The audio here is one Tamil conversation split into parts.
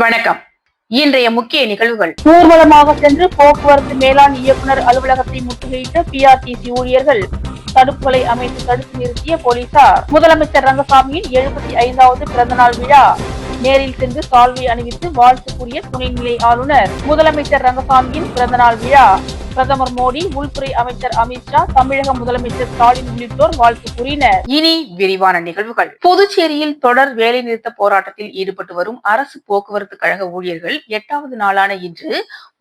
வணக்கம். இன்றைய முக்கிய நிகழ்வுகள். ஊர்வலமாக சென்று போக்குவரத்து மேலாண் இயக்குநர் அலுவலகத்தை முற்றுகையிட்ட பிஆர்டிசி ஊழியர்கள் தடுப்புகளை அமைத்து தடுத்து நிறுத்திய போலீசார். முதலமைச்சர் ரங்கசாமியின் எழுபத்தி ஐந்தாவது பிறந்தநாள் விழா நேரில் சென்று சால்வை அணிவித்து வாழ்த்து கூறிய துணைநிலை ஆளுநர். முதலமைச்சர் ரங்கசாமியின் பிறந்தநாள் விழா பிரதமர் மோடி உள்துறை அமைச்சர் அமித்ஷா தமிழக முதலமைச்சர் ஸ்டாலின் உள்ளிட்டோர் வாழ்த்து கூறினர். இனி விரிவான நிகழ்வுகள். புதுச்சேரியில் தொடர் வேலைநிறுத்த போராட்டத்தில் ஈடுபட்டு வரும் அரசு போக்குவரத்து கழக ஊழியர்கள் எட்டாவது நாளான இன்று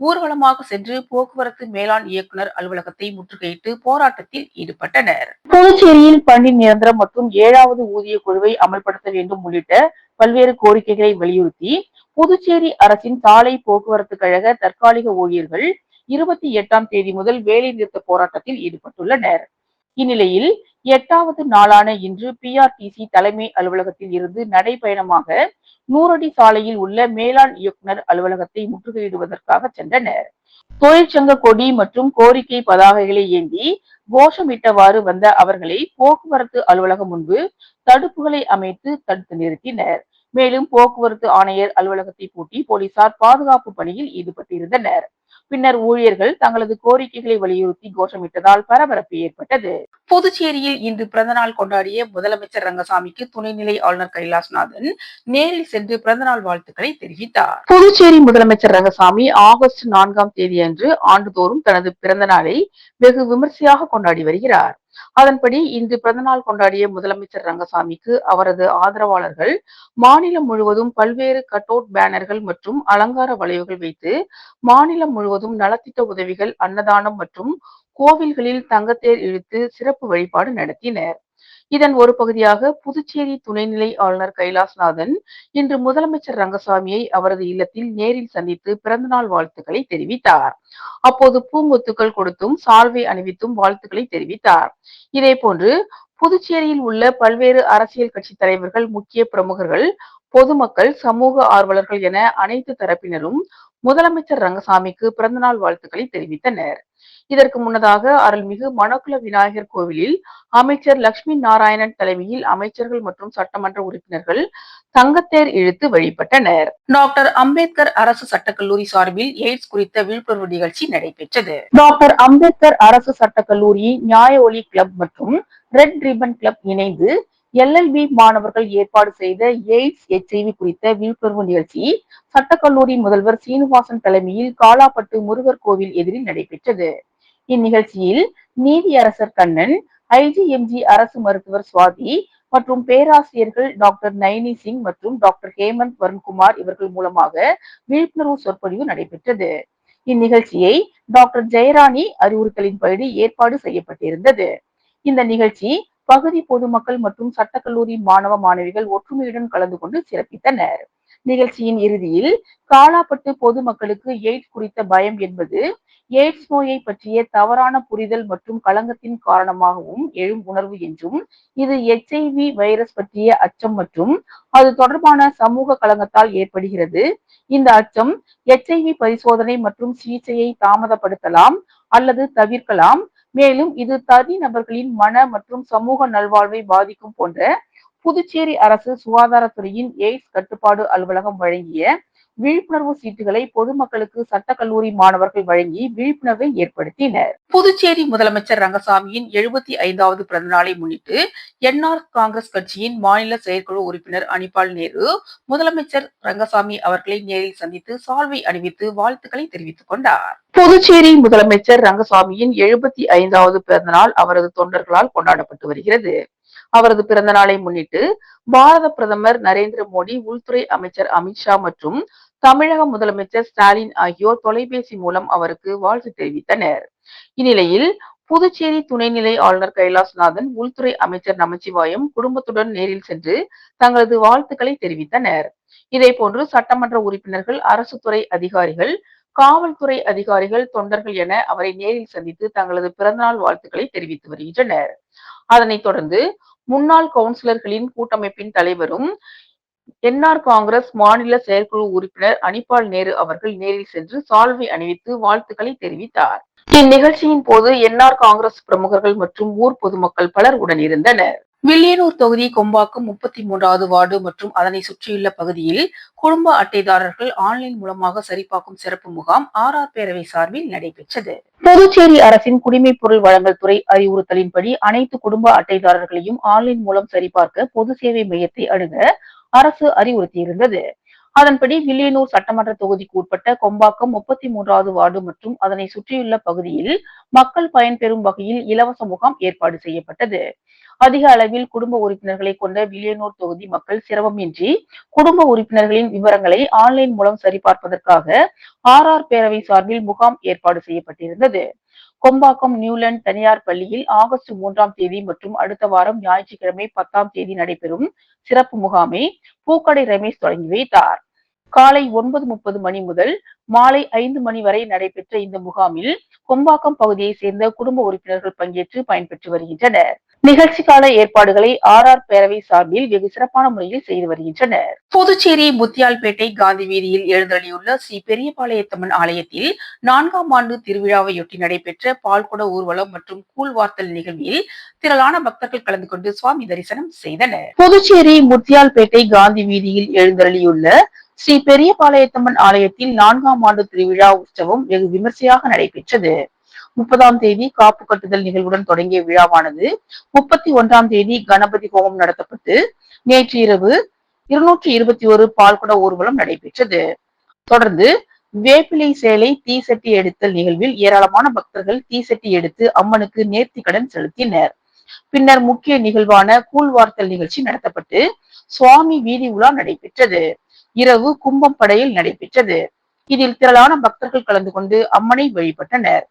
ஊர்வலமாக சென்று போக்குவரத்து மேலாண் இயக்குனர் அலுவலகத்தை முற்றுகையிட்டு போராட்டத்தில் ஈடுபட்டனர். புதுச்சேரியில் பணி நிரந்தரம் மற்றும் ஏழாவது ஊதிய குழுவை அமல்படுத்த வேண்டும் உள்ளிட்ட பல்வேறு கோரிக்கைகளை வலியுறுத்தி புதுச்சேரி அரசின் சாலை போக்குவரத்து கழக தற்காலிக ஊழியர்கள் இருபத்தி எட்டாம் தேதி முதல் வேலை நிறுத்த போராட்டத்தில் ஈடுபட்டுள்ளனர். இந்நிலையில் எட்டாவது நாளான இன்று பிஆர்டிசி தலைமை அலுவலகத்தில் இருந்து நடைபயணமாக நூறடி சாலையில் உள்ள மேலாண் இயக்குனர் அலுவலகத்தை முற்றுகையிடுவதற்காக சென்றனர். தொழிற்சங்க கொடி மற்றும் கோரிக்கை பதாகைகளை ஏந்தி கோஷமிட்டவாறு வந்த அவர்களை போக்குவரத்து அலுவலகம் முன்பு தடுப்புகளை அமைத்து தடுத்து நிறுத்தினர். மேலும் போக்குவரத்து ஆணையர் அலுவலகத்தை பூட்டி போலீசார் பாதுகாப்பு பணியில் ஈடுபட்டிருந்தனர். பின்னர் ஊழியர்கள் தங்களது கோரிக்கைகளை வலியுறுத்தி கோஷமிட்டதால் பரபரப்பு ஏற்பட்டது. புதுச்சேரியில் இன்று பிறந்தநாள் கொண்டாடிய முதலமைச்சர் ரங்கசாமிக்கு துணைநிலை ஆளுநர் கைலாஸ்நாதன் நேரில் சென்று பிறந்தநாள் வாழ்த்துக்களை தெரிவித்தார். புதுச்சேரி முதலமைச்சர் ரங்கசாமி ஆகஸ்ட் நான்காம் தேதி அன்று ஆண்டுதோறும் தனது பிறந்த நாளை வெகு விமர்சையாக கொண்டாடி வருகிறார். அதன்படி இன்று பிறந்தநாள் கொண்டாடிய முதலமைச்சர் ரங்கசாமிக்கு அவரது ஆதரவாளர்கள் மாநிலம் முழுவதும் பல்வேறு கட்டோட் பேனர்கள் மற்றும் அலங்கார வளைவுகள் வைத்து மாநிலம் முழுவதும் நலத்திட்ட உதவிகள் அன்னதானம் மற்றும் கோவில்களில் தங்கத்தேர் இழுத்து சிறப்பு வழிபாடு நடத்தினர். இதன் ஒரு பகுதியாக புதுச்சேரி துணைநிலை ஆளுநர் கைலாஸ்நாதன் இன்று முதலமைச்சர் ரங்கசாமியை அவரது இல்லத்தில் நேரில் சந்தித்து பிறந்தநாள் வாழ்த்துக்களை தெரிவித்தார். அப்போது பூங்கொத்துக்கள் கொடுத்தும் சால்வை அணிவித்தும் வாழ்த்துக்களை தெரிவித்தார். இதே போன்று புதுச்சேரியில் உள்ள பல்வேறு அரசியல் கட்சி தலைவர்கள் முக்கிய பிரமுகர்கள் பொதுமக்கள் சமூக ஆர்வலர்கள் என அனைத்து தரப்பினரும் முதலமைச்சர் ரங்கசாமிக்கு பிறந்தநாள் வாழ்த்துக்களை தெரிவித்தனர் இதற்கு முன்னதாக அருள்மிகு மணக்குல விநாயகர் கோவிலில் அமைச்சர் லட்சுமி நாராயணன் தலைமையில் அமைச்சர்கள் மற்றும் சட்டமன்ற உறுப்பினர்கள் தங்கத்தேர் இழுத்து வழிபட்டனர் டாக்டர் அம்பேத்கர் அரசு சட்டக்கல்லூரி சார்பில் எய்ட்ஸ் குறித்த விழிப்புணர்வு நிகழ்ச்சி நடைபெற்றது. டாக்டர் அம்பேத்கர் அரசு சட்டக்கல்லூரி நியாய ஒலி கிளப் மற்றும் ரெட் ரிபன் கிளப் இணைந்து எல்எல்பி மாணவர்கள் ஏற்பாடு செய்த எய்ட்ஸ் எச்ஐவி குறித்த விழிப்புணர்வு நிகழ்ச்சி சட்டக்கல்லூரி முதல்வர் சீனிவாசன் தலைமையில் காலாப்பட்டு முருகர் கோவில் எதிரில் நடைபெற்றது. இந்நிகழ்ச்சியில் நீதியரசர் கண்ணன் ஐஜிஎம்ஜி அரசு மருத்துவர் சுவாதி மற்றும் பேராசிரியர்கள் டாக்டர் நயனி சிங் மற்றும் டாக்டர் ஹேமந்த் வருண்குமார் இவர்கள் மூலமாக விழிப்புணர்வு சொற்பொழிவு நடைபெற்றது. இந்நிகழ்ச்சியை டாக்டர் ஜெயராணி அறிவுறுத்தலின்படி ஏற்பாடு செய்யப்பட்டிருந்தது. இந்த நிகழ்ச்சி பகுதி பொதுமக்கள் மற்றும் சட்டக்கல்லூரி மாணவ மாணவிகள் ஒற்றுமையுடன் கலந்து கொண்டு சிறப்பித்தனர். நிகழ்ச்சியின் இறுதியில் காலாப்பட்டு பொதுமக்களுக்கு எய்ட்ஸ் குறித்த பயம் என்பது எய்ட்ஸ் நோயை பற்றிய தவறான புரிதல் மற்றும் களங்கத்தின் காரணமாகவும் எழும் உணர்வு என்றும் இது எச்ஐவி வைரஸ் பற்றிய அச்சம் மற்றும் அது தொடர்பான சமூக களங்கத்தால் ஏற்படுகிறது. இந்த அச்சம் எச்ஐவி பரிசோதனை மற்றும் சிகிச்சையை தாமதப்படுத்தலாம் அல்லது தவிர்க்கலாம். மேலும் இது தனி நபர்களின் மன மற்றும் சமூக நல்வாழ்வை பாதிக்கும் போன்ற புதுச்சேரி அரசு சுகாதாரத்துறையின் எய்ட்ஸ் கட்டுப்பாடு அலுவலகம் வழங்கிய விழிப்புணர்வு சீட்டுகளை பொதுமக்களுக்கு சட்டக்கல்லூரி மாணவர்கள் வழங்கி விழிப்புணர்வை ஏற்படுத்தினர். புதுச்சேரி முதலமைச்சர் ரங்கசாமியின் எழுபத்தி ஐந்தாவது பிறந்த நாளை முன்னிட்டு என்ஆர் காங்கிரஸ் கட்சியின் மாநில செயற்குழு உறுப்பினர் அனிபால் நேரு முதலமைச்சர் ரங்கசாமி அவர்களை நேரில் சந்தித்து சால்வை அணிவித்து வாழ்த்துக்களை தெரிவித்துக் கொண்டார். புதுச்சேரி முதலமைச்சர் ரங்கசாமியின் எழுபத்தி ஐந்தாவது பிறந்த நாள் அவரது தொண்டர்களால் கொண்டாடப்பட்டு வருகிறது. அவரது பிறந்த நாளை முன்னிட்டு பாரத பிரதமர் நரேந்திர மோடி உள்துறை அமைச்சர் அமித்ஷா மற்றும் தமிழக முதலமைச்சர் ஸ்டாலின் ஆகியோர் தொலைபேசி மூலம் அவருக்கு வாழ்த்து தெரிவித்தனர். இந்நிலையில் புதுச்சேரி துணைநிலை ஆளுநர் கைலாஸ்நாதன் உள்துறை அமைச்சர் நமச்சிவாயம் குடும்பத்துடன் நேரில் சென்று தங்களது வாழ்த்துக்களை தெரிவித்தனர். இதே போன்று சட்டமன்ற உறுப்பினர்கள் அரசு துறை அதிகாரிகள் காவல்துறை அதிகாரிகள் தொண்டர்கள் என அவரை நேரில் சந்தித்து தங்களது பிறந்தநாள் வாழ்த்துக்களை தெரிவித்து வருகின்றனர். அதனைத் தொடர்ந்து முன்னாள் கவுன்சிலர்களின் கூட்டமைப்பின் தலைவரும் என்ஆர் காங்கிரஸ் மாநில செயற்குழு உறுப்பினர் அனிபால் நேரு அவர்கள் நேரில் சென்று சால்வை அணிவித்து வாழ்த்துக்களை தெரிவித்தார். இந்நிகழ்ச்சியின் போது என்ஆர் காங்கிரஸ் பிரமுகர்கள் மற்றும் ஊர் பொதுமக்கள் பலர் உடனிருந்தனர். வில்லியனூர் தொகுதி கொம்பாக்கம் முப்பத்தி மூன்றாவது வார்டு மற்றும் அதனை சுற்றியுள்ள பகுதியில் குடும்ப அட்டைதாரர்கள் ஆன்லைன் மூலமாக சரிபார்க்கும் சிறப்பு முகாம் ஆர் ஆர் பேரவை சார்பில் நடைபெற்றது. புதுச்சேரி அரசின் குடிமைப் பொருள் வழங்கல் துறை அறிவுறுத்தலின்படி அனைத்து குடும்ப அட்டைதாரர்களையும் ஆன்லைன் மூலம் சரிபார்க்க பொது சேவை மையத்தை அணுக அரசு அறிவுறுத்தியிருந்தது. அதன்படி வில்லியனூர் சட்டமன்ற தொகுதிக்கு உட்பட்ட கொம்பாக்கம் முப்பத்தி மூன்றாவது வார்டு மற்றும் அதனை சுற்றியுள்ள பகுதியில் மக்கள் பயன்பெறும் வகையில் இலவச முகாம் ஏற்பாடு செய்யப்பட்டது. அதிக அளவில் குடும்ப உறுப்பினர்களை கொண்ட வில்லியனூர் தொகுதி மக்கள் சிரமமின்றி குடும்ப உறுப்பினர்களின் விவரங்களை ஆன்லைன் மூலம் சரிபார்ப்பதற்காக ஆர் ஆர் பேரவை சார்பில் முகாம் ஏற்பாடு செய்யப்பட்டிருந்தது. கொம்பாக்கம் நியூலண்ட் தனியார் பள்ளியில் ஆகஸ்ட் மூன்றாம் தேதி மற்றும் அடுத்த வாரம் ஞாயிற்றுக்கிழமை பத்தாம் தேதி நடைபெறும் சிறப்பு முகாமை பூக்கடை ரமேஷ் தொடங்கி வைத்தார். காலை ஒன்பது முப்பது மணி முதல் மாலை ஐந்து மணி வரை நடைபெற்ற இந்த முகாமில் கொம்பாக்கம் பகுதியை சேர்ந்த குடும்ப உறுப்பினர்கள் பங்கேற்று பயன்பெற்று வருகின்றனர். நிகழ்ச்சி கால ஏற்பாடுகளை ஆர் ஆர் பேரவை சார்பில் வெகு சிறப்பான முறையில் செய்து வருகின்றனர். புதுச்சேரி முத்தியால்பேட்டை காந்தி வீதியில் எழுந்தள்ளியுள்ள ஸ்ரீ பெரியபாளையத்தம்மன் ஆலயத்தில் நான்காம் ஆண்டு திருவிழாவையொட்டி நடைபெற்ற பால்குட ஊர்வலம் மற்றும் கூழ்வார்த்தல் நிகழ்வில் திரளான பக்தர்கள் கலந்து கொண்டு சுவாமி தரிசனம் செய்தனர். புதுச்சேரி முத்தியால்பேட்டை காந்தி வீதியில் எழுந்தள்ளியுள்ள ஸ்ரீ பெரியபாளையத்தம்மன் ஆலயத்தில் நான்காம் ஆண்டு திருவிழா உற்சவம் வெகு விமர்சையாக நடைபெற்றது. முப்பதாம் தேதி காப்பு கட்டுதல் நிகழ்வுடன் தொடங்கிய விழாவானது முப்பத்தி ஒன்றாம் தேதி கணபதி ஹோமம் நடத்தப்பட்டு நேற்று இரவு இருநூற்றி இருபத்தி ஒரு பால்குட ஊர்வலம் நடைபெற்றது. தொடர்ந்து வேப்பிலை சேலை தீசட்டி எடுத்தல் நிகழ்வில் ஏராளமான பக்தர்கள் தீசட்டி எடுத்து அம்மனுக்கு நேர்த்தி கடன் செலுத்தினர். பின்னர் முக்கிய நிகழ்வான கூழ்வார்த்தல் நிகழ்ச்சி நடத்தப்பட்டு சுவாமி வீதி உலா நடைபெற்றது. இரவு கும்பம் படையில் நடைபெற்றது. இதில் திரளான பக்தர்கள் கலந்து கொண்டு அம்மனை வழிபட்டனர்.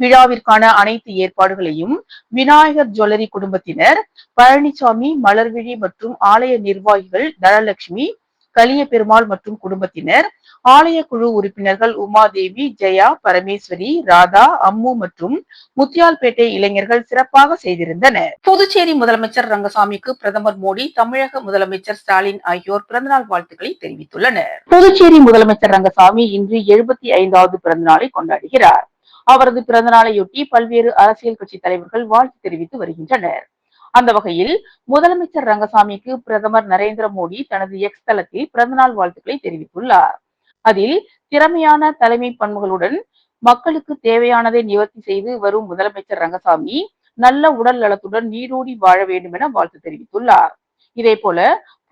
விழாவிற்கான அனைத்து ஏற்பாடுகளையும் விநாயகர் ஜுவல்லரி குடும்பத்தினர் பழனிசாமி மலர்விழி மற்றும் ஆலய நிர்வாகிகள் தனலட்சுமி கலிய பெருமாள் மற்றும் குடும்பத்தினர் ஆலய குழு உறுப்பினர்கள் உமாதேவி ஜெயா பரமேஸ்வரி ராதா அம்மு மற்றும் முத்தியால்பேட்டை இளைஞர்கள் சிறப்பாக செய்திருந்தனர். புதுச்சேரி முதலமைச்சர் ரங்கசாமிக்கு பிரதமர் மோடி தமிழக முதலமைச்சர் ஸ்டாலின் ஆகியோர் பிறந்தநாள் வாழ்த்துக்களை தெரிவித்துள்ளனர். புதுச்சேரி முதலமைச்சர் ரங்கசாமி இன்று எழுபத்தி ஐந்தாவது பிறந்தநாளை கொண்டாடுகிறார். அவரது பிறந்தநாளையொட்டி பல்வேறு அரசியல் கட்சி தலைவர்கள் வாழ்த்து தெரிவித்து வருகின்றனர். அந்த வகையில் முதலமைச்சர் ரங்கசாமிக்கு பிரதமர் நரேந்திர மோடி தனது எக்ஸ் தளத்தில் பிறந்தநாள் வாழ்த்துக்களை தெரிவித்துள்ளார். அதில் திறமையான தலைமை பண்புகளுடன் மக்களுக்கு தேவையானதை நிவர்த்தி செய்து வரும் முதலமைச்சர் ரங்கசாமி நல்ல உடல் நலத்துடன் நீரோடி வாழ வேண்டும் என வாழ்த்து தெரிவித்துள்ளார். இதே போல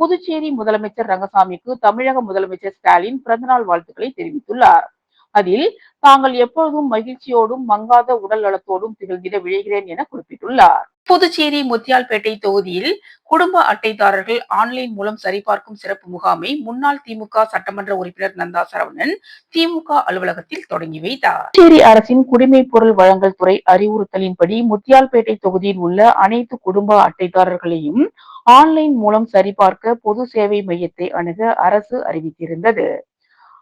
புதுச்சேரி முதலமைச்சர் ரங்கசாமிக்கு தமிழக முதலமைச்சர் ஸ்டாலின் பிறந்தநாள் வாழ்த்துக்களை தெரிவித்துள்ளார். அதில் தாங்கள் எப்பொழுதும் மகிழ்ச்சியோடும் மங்காத உடல் நலத்தோடும் திகழ்ந்திட விழைகிறேன் என குறிப்பிட்டுள்ளார். புதுச்சேரி முத்தியால்பேட்டை தொகுதியில் குடும்ப அட்டைதாரர்கள் ஆன்லைன் மூலம் சரிபார்க்கும் சிறப்பு முகாமை முன்னாள் திமுக சட்டமன்ற உறுப்பினர் நந்தா சரவணன் திமுக அலுவலகத்தில் தொடங்கி வைத்தார். புதுச்சேரி அரசின் குடிமைப் பொருள் வழங்கல் துறை அறிவுறுத்தலின்படி முத்தியால்பேட்டை தொகுதியில் உள்ள அனைத்து குடும்ப அட்டைதாரர்களையும் ஆன்லைன் மூலம் சரிபார்க்க பொது சேவை மையத்தை அணுக அரசு அறிவித்திருந்தது.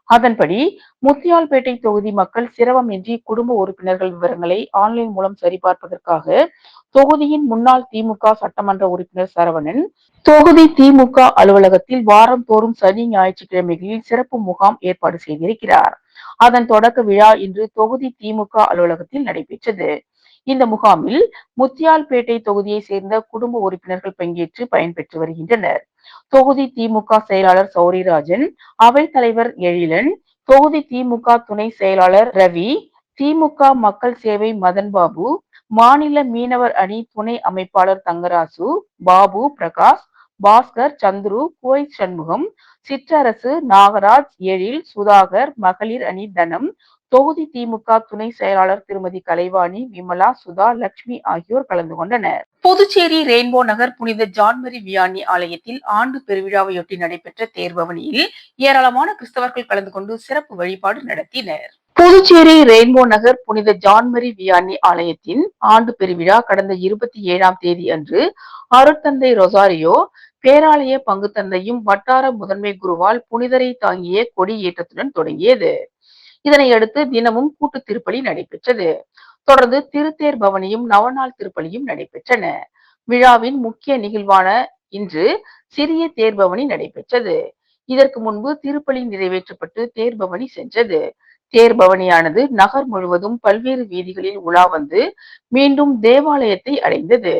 அதன்படி முத்தியால்பேட்டை தொகுதி மக்கள் சிரமமின்றி குடும்ப உறுப்பினர்கள் விவரங்களை ஆன்லைன் மூலம் சரிபார்ப்பதற்காக தொகுதியின் முன்னாள் திமுக சட்டமன்ற உறுப்பினர் சரவணன் தொகுதி திமுக அலுவலகத்தில் வாரந்தோறும் சனி ஞாயிற்றுக்கிழமைகளில் சிறப்பு முகாம் ஏற்பாடு செய்திருக்கிறார். அதன் தொடக்க விழா இன்று தொகுதி திமுக அலுவலகத்தில் நடைபெற்றது. இந்த முகாமில் முத்தியால்பேட்டை தொகுதியை சேர்ந்த குடும்ப உறுப்பினர்கள் பங்கேற்று பயன்பெற்று வருகின்றனர். தொகுதி திமுக செயலாளர் சௌரிராஜன் அவைத்தலைவர் எழிலன் தொகுதி திமுக துணை செயலாளர் ரவி திமுக மக்கள் சேவை மதன் பாபு மாநில மீனவர் அணி துணை அமைப்பாளர் தங்கராசு பாபு பிரகாஷ் பாஸ்கர் சந்துரு கோய் சண்முகம் சிற்றரசு நாகராஜ் எழில் சுதாகர் மகளிர் அணி தனம் தொகுதி திமுக துணை செயலாளர் திருமதி கலைவாணி விமலா சுதா லட்சுமி ஆகியோர் கலந்து கொண்டனர். புதுச்சேரி ரெயின்போ நகர் புனித ஜான்மரி வியானி ஆலயத்தில் ஆண்டு பெருவிழாவையொட்டி நடைபெற்ற தேர்பவனியில் ஏராளமான கிறிஸ்தவர்கள் கலந்து கொண்டு சிறப்பு வழிபாடு நடத்தினர். புதுச்சேரி ரெயின்போ நகர் புனித ஜான்மரி வியானி ஆலயத்தின் ஆண்டு பெருவிழா கடந்த இருபத்தி ஏழாம் தேதி அன்று அருட்தந்தை ரொசாரியோ பேராலய பங்கு தந்தையும் வட்டார முதன்மை குருவால் புனிதரை தாங்கிய கொடி ஏற்றத்துடன் தொடங்கியது. இதனையடுத்து தினமும் கூட்டு திருப்பலி நடைபெற்றது. தொடர்ந்து திருத்தேர் பவனியும் நவநாள் திருப்பலியும் நடைபெற்றன. விழாவின் முக்கிய நிகழ்வான இன்று சிறிய தேர்பவனி நடைபெற்றது. இதற்கு முன்பு திருப்பலி நிறைவேற்றப்பட்டு தேர்பவனி சென்றது. தேர்பவனியானது நகர் முழுவதும் பல்வேறு வீதிகளில் உலா வந்து மீண்டும் தேவாலயத்தை அடைந்தது.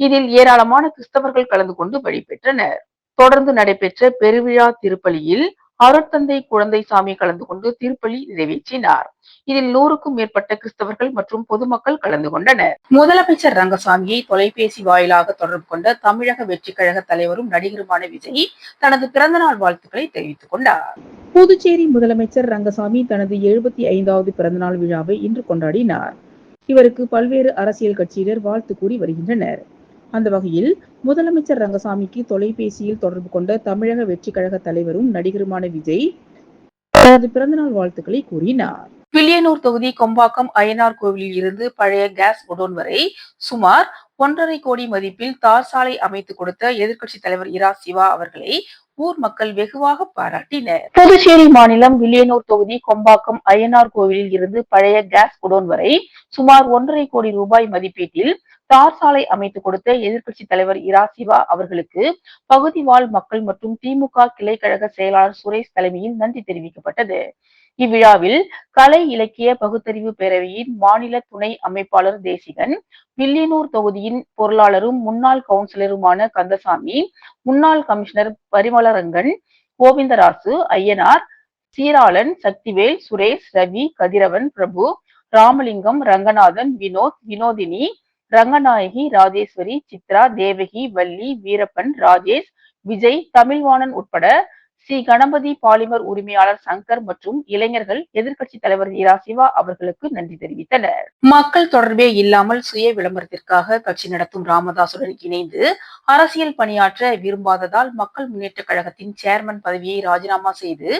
இதில் ஏராளமான கிறிஸ்தவர்கள் கலந்து கொண்டு வழிபெற்றனர். தொடர்ந்து நடைபெற்ற பெருவிழா திருப்பலியில் அருட்தந்தை குழந்தைசாமி கலந்து கொண்டு திருப்பலி நிறைவேற்றினார். இதில் நூறுக்கும் மேற்பட்ட கிறிஸ்தவர்கள் மற்றும் பொதுமக்கள் கலந்து கொண்டனர். முதலமைச்சர் ரங்கசாமியை தொலைபேசி வாயிலாக தொடர்பு கொண்ட தமிழக வெற்றி கழக தலைவரும் நடிகருமான விஜய் தனது பிறந்தநாள் வாழ்த்துக்களை தெரிவித்துக் கொண்டார். புதுச்சேரி முதலமைச்சர் ரங்கசாமி தனது எழுபத்தி ஐந்தாவது பிறந்தநாள் விழாவை இன்று கொண்டாடினார். இவருக்கு பல்வேறு அரசியல் கட்சியினர் வாழ்த்து கூறி வருகின்றனர். அந்த வகையில் முதலமைச்சர் ரங்கசாமிக்கு தொலைபேசியில் தொடர்பு கொண்ட தமிழக வெற்றி கழக தலைவரும் நடிகருமான விஜய் தனது பிறந்தநாள் வாழ்த்துக்களை கூறினார். வில்லியனூர் தொகுதி கொம்பாக்கம் அய்யனார் கோவிலில் இருந்து பழைய கேஸ் குடோன் வரை சுமார் ஒன்றரை கோடி மதிப்பில் தார் சாலை அமைத்து கொடுத்த எதிர்க்கட்சி தலைவர் இரா சிவா அவர்களை ஊர் மக்கள் வெகுவாக பாராட்டினர். புதுச்சேரி மாநிலம் வில்லியனூர் தொகுதி கொம்பாக்கம் அய்யனார் கோவிலில் இருந்து பழைய கேஸ் குடோன் வரை சுமார் ஒன்றரை கோடி ரூபாய் மதிப்பீட்டில் தார் சாலை அமைத்து கொடுத்த எதிர்க்கட்சி தலைவர் இரா சிவா அவர்களுக்கு பகுதி வாழ் மக்கள் மற்றும் திமுக கிளை கழக செயலாளர் சுரேஷ் தலைமையில் நன்றி தெரிவிக்கப்பட்டது. இவ்விழாவில் கலை இலக்கிய பகுத்தறிவு பேரவையின் மாநில துணை அமைப்பாளர் தேசிகன் வில்லியனூர் தொகுதியின் பொருளாளரும் முன்னாள் கவுன்சிலருமான கந்தசாமி முன்னாள் கமிஷனர் பரிமளரங்கன் கோவிந்தராசு ஐயனார் சீராளன் சக்திவேல் சுரேஷ் ரவி கதிரவன் பிரபு ராமலிங்கம் ரங்கநாதன் வினோத் வினோதினி ரங்கநாயகி ராஜேஸ்வரி சித்ரா தேவகி வள்ளி வீரப்பன் ராஜேஷ் விஜய் தமிழ்வாணன் உட்பட ஸ்ரீ கணபதி பாலிமர் உரிமையாளர் சங்கர் மற்றும் இளைஞர்கள் எதிர்க்கட்சி தலைவர் இரா சிவா அவர்களுக்கு நன்றி தெரிவித்தனர். மக்கள் தொடர்பே இல்லாமல் சுய விளம்பரத்திற்காக கட்சி நடத்தும் ராமதாசுடன் இணைந்து அரசியல் பணியாற்ற விரும்பாததால் மக்கள் முன்னேற்ற கழகத்தின் சேர்மன் பதவியை ராஜினாமா செய்து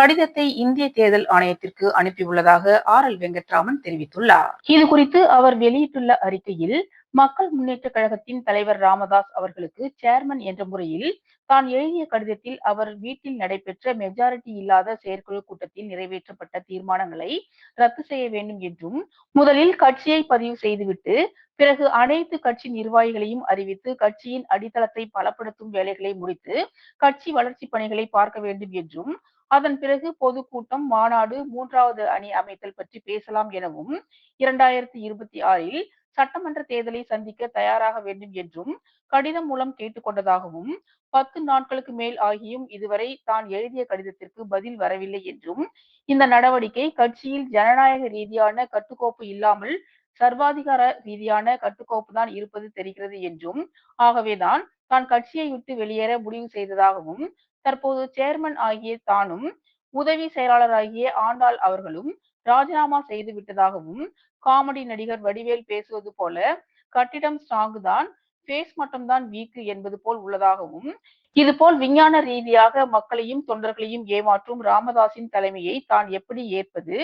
கடிதத்தை இந்திய தேர்தல் ஆணையத்திற்கு அனுப்பியுள்ளதாக ஆர் எல் வெங்கட்ராமன் தெரிவித்துள்ளார். இது குறித்து அவர் வெளியிட்டுள்ள அறிக்கையில் மக்கள் முன்னேற்ற கழகத்தின் தலைவர் ராமதாஸ் அவர்களுக்கு சேர்மன் என்ற முறையில் தான் எழுதிய கடிதத்தில் அவர் வீட்டில் நடைபெற்ற மெஜாரிட்டி இல்லாத செயற்குழு கூட்டத்தில் நிறைவேற்றப்பட்ட தீர்மானங்களை ரத்து செய்ய வேண்டும் என்றும் முதலில் கட்சியை பதிவு செய்துவிட்டு பிறகு அனைத்து கட்சி நிர்வாகிகளையும் அறிவித்து கட்சியின் அடித்தளத்தை பலப்படுத்தும் வேலைகளை முடித்து கட்சி வளர்ச்சி பணிகளை பார்க்க வேண்டும் என்றும் அதன் பிறகு பொதுக்கூட்டம் மாநாடு மூன்றாவது அணி அமைத்தல் பற்றி பேசலாம் எனவும் இரண்டாயிரத்தி இருபத்தி ஆறில் சட்டமன்ற தேர்தலை சந்திக்க தயாராக வேண்டும் என்றும் கடிதம் மூலம் கேட்டுக்கொண்டதாகவும் பத்து நாட்களுக்கு மேல் ஆகியும் இதுவரை தான் எழுதிய கடிதத்திற்கு பதில் வரவில்லை என்றும் இந்த நடவடிக்கை கட்சியில் ஜனநாயக ரீதியான கட்டுக்கோப்பு இல்லாமல் சர்வாதிகார ரீதியான கட்டுக்கோப்பு தான் இருப்பது தெரிகிறது என்றும் ஆகவேதான் தான் கட்சியை விட்டு வெளியேற முடிவு செய்ததாகவும் தற்போது சேர்மன் ஆகிய தானும் உதவி செயலாளராகிய ஆண்டாள் அவர்களும் ராஜினாமா செய்து விட்டதாகவும் காமெடி நடிகர் வடிவேல் பேசுவது போல கட்டிடம் ஸ்ட்ராங் தான் ஃபேஸ் மட்டும்தான் வீக்கு என்பது போல் உள்ளதாகவும் இது போல் விஞ்ஞான ரீதியாக மக்களையும் தொண்டர்களையும் ஏமாற்றும் ராமதாஸின் தலைமையை தான் எப்படி ஏற்பது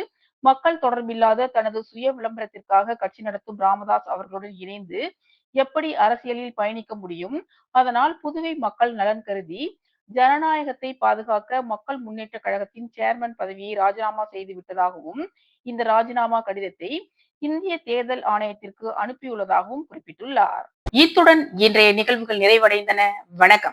மக்கள் தொடர்பில்லாத தனது சுய விளம்பரத்திற்காக கட்சி நடத்தும் ராமதாஸ் அவர்களுடன் இணைந்து எப்படி அரசியலில் பயணிக்க முடியும் அதனால் புதுவை மக்கள் நலன் கருதி ஜனநாயகத்தை பாதுகாக்க மக்கள் முன்னேற்ற கழகத்தின் சேர்மன் பதவியை ராஜினாமா செய்து விட்டதாகவும் இந்த ராஜினாமா கடிதத்தை இந்திய தேர்தல் ஆணையத்திற்கு அனுப்பியுள்ளதாகவும் குறிப்பிட்டுள்ளார். இத்துடன் இன்றைய நிகழ்வுகள் நிறைவடைந்தன. வணக்கம்.